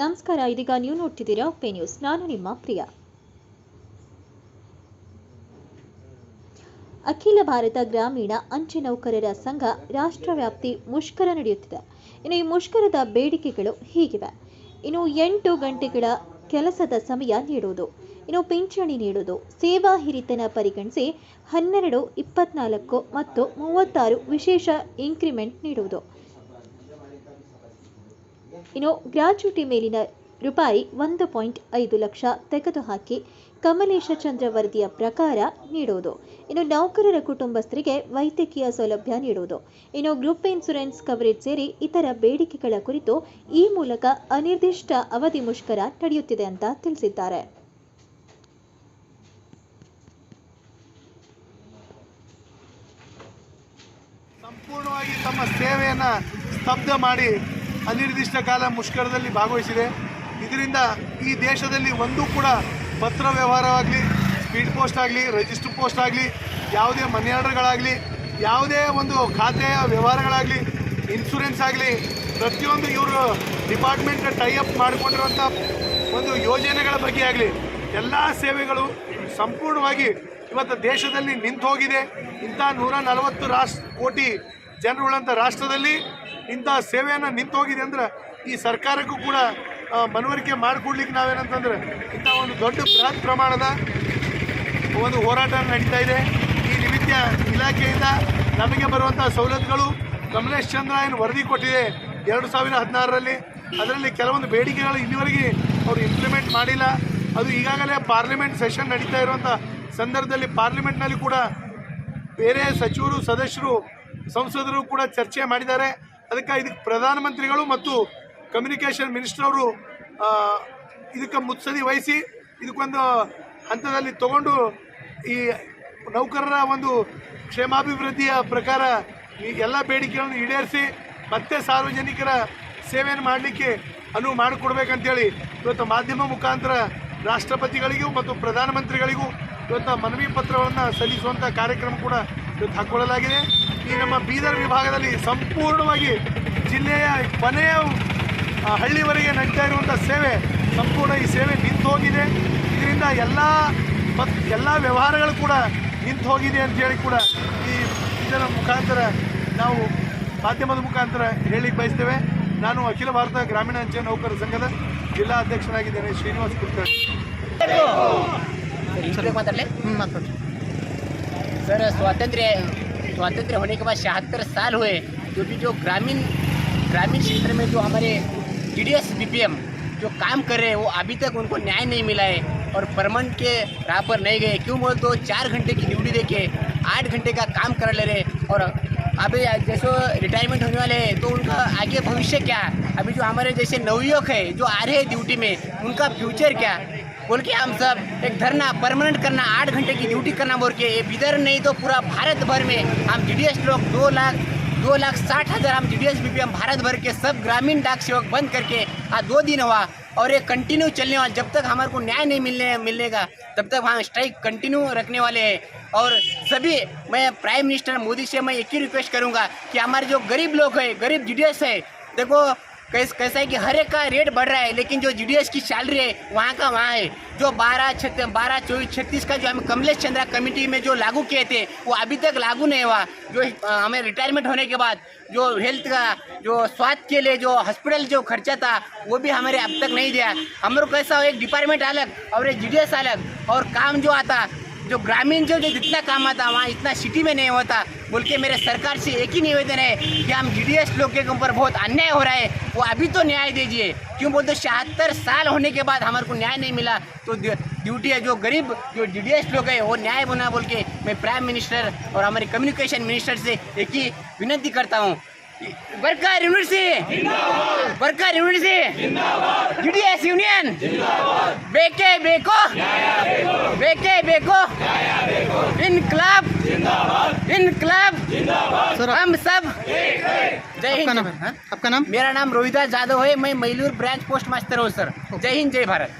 ನಮಸ್ಕಾರ, ಇದೀಗ ನೀವು ನೋಡ್ತಿದ್ದೀರಾ ಪೇ ನ್ಯೂಸ್. ನಾನು ನಿಮ್ಮ ಪ್ರಿಯ. ಅಖಿಲ ಭಾರತ ಗ್ರಾಮೀಣ ಅಂಚೆ ನೌಕರರ ಸಂಘ ರಾಷ್ಟ್ರವ್ಯಾಪ್ತಿ ಮುಷ್ಕರ ನಡೆಯುತ್ತಿದೆ. ಇನ್ನು ಈ ಮುಷ್ಕರದ ಬೇಡಿಕೆಗಳು ಹೀಗಿವೆ. ಇನ್ನು ಎಂಟು ಗಂಟೆಗಳ ಕೆಲಸದ ಸಮಯ ನೀಡುವುದು, ಇನ್ನು ಪಿಂಚಣಿ ನೀಡುವುದು, ಸೇವಾ ಹಿರಿತನ ಪರಿಗಣಿಸಿ ಹನ್ನೆರಡು, ಇಪ್ಪತ್ನಾಲ್ಕು ಮತ್ತು ಮೂವತ್ತಾರು ವಿಶೇಷ ಇನ್ಕ್ರಿಮೆಂಟ್ ನೀಡುವುದು. ಇನ್ನು ಗ್ರಾಚ್ಯುಟಿ ಮೇಲಿನ ರೂಪಾಯಿ ಒಂದು ಪಾಯಿಂಟ್ ಐದು ಲಕ್ಷ ತೆಗೆದುಹಾಕಿ ಕಮಲೇಶ ಚಂದ್ರ ವರದಿಯ ಪ್ರಕಾರ ನೀಡುವುದು. ಇನ್ನು ನೌಕರರ ಕುಟುಂಬಸ್ಥರಿಗೆ ವೈದ್ಯಕೀಯ ಸೌಲಭ್ಯ ನೀಡುವುದು. ಇನ್ನು ಗ್ರೂಪ್ ಇನ್ಸುರೆನ್ಸ್ ಕವರೇಜ್ ಸೇರಿ ಇತರ ಬೇಡಿಕೆಗಳ ಕುರಿತು ಈ ಮೂಲಕ ಅನಿರ್ದಿಷ್ಟ ಅವಧಿ ಮುಷ್ಕರ ನಡೆಯುತ್ತಿದೆ ಅಂತ ತಿಳಿಸಿದ್ದಾರೆ. ಸಂಪೂರ್ಣವಾಗಿ ತಮ್ಮ ಸೇವೆಯನ್ನು ಸ್ತಬ್ಧ ಮಾಡಿ ಅನಿರ್ದಿಷ್ಟ ಕಾಲ ಮುಷ್ಕರದಲ್ಲಿ ಭಾಗವಹಿಸಿದೆ. ಇದರಿಂದ ಈ ದೇಶದಲ್ಲಿ ಒಂದೂ ಕೂಡ ಪತ್ರ ವ್ಯವಹಾರವಾಗಲಿ, ಸ್ಪೀಡ್ ಪೋಸ್ಟ್ ಆಗಲಿ, ರಿಜಿಸ್ಟರ್ ಪೋಸ್ಟ್ ಆಗಲಿ, ಯಾವುದೇ ಮನಿ ಆರ್ಡರ್ಗಳಾಗಲಿ ಯಾವುದೇ ಒಂದು ಖಾತೆಯ ವ್ಯವಹಾರಗಳಾಗಲಿ ಇನ್ಶೂರೆನ್ಸ್ ಆಗಲಿ, ಪ್ರತಿಯೊಂದು ಇವರು ಡಿಪಾರ್ಟ್ಮೆಂಟ್ ಟೈ ಅಪ್ ಮಾಡಿಕೊಂಡಿರುವಂಥ ಒಂದು ಯೋಜನೆಗಳ ಬಗ್ಗೆ ಆಗಲಿ, ಎಲ್ಲ ಸೇವೆಗಳು ಸಂಪೂರ್ಣವಾಗಿ ಇವತ್ತು ದೇಶದಲ್ಲಿ ನಿಂತು ಹೋಗಿದೆ ಇಂಥ ನೂರ ನಲವತ್ತು ರಾಷ್ಟ್ರ ಕೋಟಿ ಜನರುಳ್ಳಂಥ ರಾಷ್ಟ್ರದಲ್ಲಿ ಇಂಥ ಸೇವೆಯನ್ನು ನಿಂತು ಹೋಗಿದೆ ಅಂದ್ರೆ ಈ ಸರ್ಕಾರಕ್ಕೂ ಕೂಡ ಮನವರಿಕೆ ಮಾಡಿಕೊಡ್ಲಿಕ್ಕೆ ನಾವೇನಂತಂದ್ರೆ ಇಂಥ ಒಂದು ದೊಡ್ಡ ಬೃಹತ್ ಪ್ರಮಾಣದ ಒಂದು ಹೋರಾಟ ನಡೀತಾ ಇದೆ. ಈ ನಿಮಿತ್ತ ಇಲಾಖೆಯಿಂದ ನಮಗೆ ಬರುವಂಥ ಸವಲತ್ತುಗಳು ಕಮಲೇಶ್ ಚಂದ್ರ ವರದಿ ಕೊಟ್ಟಿದೆ ಎರಡು ಸಾವಿರ ಹದಿನಾರರಲ್ಲಿ. ಅದರಲ್ಲಿ ಕೆಲವೊಂದು ಬೇಡಿಕೆಗಳು ಇಲ್ಲಿವರೆಗೆ ಅವರು ಇಂಪ್ಲಿಮೆಂಟ್ ಮಾಡಿಲ್ಲ. ಅದು ಈಗಾಗಲೇ ಪಾರ್ಲಿಮೆಂಟ್ ಸೆಷನ್ ನಡೀತಾ ಇರುವಂಥ ಸಂದರ್ಭದಲ್ಲಿ ಪಾರ್ಲಿಮೆಂಟ್ನಲ್ಲಿ ಕೂಡ ಬೇರೆ ಸಚಿವರು, ಸದಸ್ಯರು, ಸಂಸದರು ಕೂಡ ಚರ್ಚೆ ಮಾಡಿದ್ದಾರೆ. ಅದಕ್ಕೆ ಇದಕ್ಕೆ ಪ್ರಧಾನಮಂತ್ರಿಗಳು ಮತ್ತು ಕಮ್ಯುನಿಕೇಷನ್ ಮಿನಿಸ್ಟರ್ ಅವರು ಇದಕ್ಕೆ ಮುತ್ಸದಿ ವಹಿಸಿ ಇದಕ್ಕೊಂದು ಹಂತದಲ್ಲಿ ತಗೊಂಡು ಈ ನೌಕರರ ಒಂದು ಕ್ಷೇಮಾಭಿವೃದ್ಧಿಯ ಪ್ರಕಾರ ಈ ಎಲ್ಲ ಬೇಡಿಕೆಗಳನ್ನು ಈಡೇರಿಸಿ ಮತ್ತೆ ಸಾರ್ವಜನಿಕರ ಸೇವೆಯನ್ನು ಮಾಡಲಿಕ್ಕೆ ಅನುವು ಮಾಡಿಕೊಡ್ಬೇಕಂತೇಳಿ ಇವತ್ತು ಮಾಧ್ಯಮ ಮುಖಾಂತರ ರಾಷ್ಟ್ರಪತಿಗಳಿಗೂ ಮತ್ತು ಪ್ರಧಾನಮಂತ್ರಿಗಳಿಗೂ ಇವತ್ತು ಮನವಿ ಪತ್ರಗಳನ್ನು ಸಲ್ಲಿಸುವಂಥ ಕಾರ್ಯಕ್ರಮ ಕೂಡ ಇವತ್ತು ಹಾಕ್ಕೊಳ್ಳಲಾಗಿದೆ ಈ ನಮ್ಮ ಬೀದರ್ ವಿಭಾಗದಲ್ಲಿ ಸಂಪೂರ್ಣವಾಗಿ ಜಿಲ್ಲೆಯ ಕೊನೆಯ ಹಳ್ಳಿವರೆಗೆ ನಡೀತಾ ಇರುವಂಥ ಸೇವೆ, ಸಂಪೂರ್ಣ ಈ ಸೇವೆ ನಿಂತು ಹೋಗಿದೆ ಇದರಿಂದ ಎಲ್ಲ ಎಲ್ಲ ವ್ಯವಹಾರಗಳು ಕೂಡ ನಿಂತು ಹೋಗಿದೆ ಅಂತೇಳಿ ಕೂಡ ಈ ಇದರ ಮುಖಾಂತರ ನಾವು ಮಾಧ್ಯಮದ ಮುಖಾಂತರ ಹೇಳಿಕ್ಕೆ ಬಯಸ್ತೇವೆ. ನಾನು ಅಖಿಲ ಭಾರತ ಗ್ರಾಮೀಣ ಅಂಚೆ ನೌಕರ ಸಂಘದ ಜಿಲ್ಲಾ ಅಧ್ಯಕ್ಷನಾಗಿದ್ದೇನೆ, ಶ್ರೀನಿವಾಸ್ ಕುಲಕರ್ಣಿ ಸರ್, ಸ್ವಾತಂತ್ರ್ಯ स्वातंत्र्य होने के बाद छिहत्तर साल हुए, जो भी जो ग्रामीण ग्रामीण क्षेत्र में जो हमारे टी डी जो काम कर रहे हैं, वो अभी तक उनको न्याय नहीं मिला है और परमानेंट के राह पर नहीं गए। क्यों बोल तो चार घंटे की ड्यूटी देके आठ घंटे का काम कर ले रहे और अभी जैसे रिटायरमेंट होने वाले हैं तो उनका आगे भविष्य क्या? अभी जो हमारे जैसे नवयुवक है, जो आ रहे हैं ड्यूटी में, उनका फ्यूचर क्या? बोल के हम सब एक धरना परमानेंट करना, आठ घंटे की ड्यूटी करना बोल के बिदर नहीं तो पूरा भारत भर में हम जीडीएस लोग दो लाख दो लाख साठ हज़ार हम जी डी एस भारत भर के सब ग्रामीण डाक सेवक बंद करके आज दो दिन हुआ और ये कंटिन्यू चलने वाला, जब तक हमारे को न्याय नहीं मिलने, मिलेगा, तब तक हम स्ट्राइक कंटिन्यू रखने वाले हैं। और सभी, मैं प्राइम मिनिस्टर मोदी से मैं एक ही रिक्वेस्ट करूँगा कि हमारे जो गरीब लोग हैं, गरीब जीडीएस है, देखो कैस, कैसा है कि हर एक का रेट बढ़ रहा है, लेकिन जो जीडीएस की सैलरी है, वहाँ का वहाँ है। जो बारह छत्तीस बारह, चौबीस, छत्तीस का जो हम कमलेश चंद्रा कमेटी में जो लागू किए थे, वो अभी तक लागू नहीं हुआ। जो हमें रिटायरमेंट होने के बाद जो हेल्थ का, जो स्वास्थ्य के लिए जो हॉस्पिटल जो खर्चा था, वो भी हमारे अब तक नहीं दिया। हम लोग कैसा हो एक डिपार्टमेंट अलग और एक जी अलग और काम जो आता जो ग्रामीण जो जितना काम आता, वहाँ इतना सिटी में नहीं होता, बोल के मेरे सरकार से एक ही निवेदन है कि हम जी लोग के ऊपर बहुत अन्याय हो रहा है, वो अभी तो न्याय दीजिए। क्यों बोलते छिहत्तर साल होने के बाद हमारे को न्याय नहीं मिला तो ड्यूटी है जो गरीब, जो जी लोग है, वो न्याय बना बोल के मैं प्राइम मिनिस्टर और हमारे कम्युनिकेशन मिनिस्टर से एक ही विनती करता हूँ। University. Worker university. GDS union बेके बेको। बेके बेको। इनकलाब। इनकलाब। सर आप- हम सब। जय हिंद। आपका नाम? मेरा नाम रोहिदास जादव है। मैं मैलूर ब्रांच पोस्ट मास्टर हूँ सर। जय हिंद जय भारत।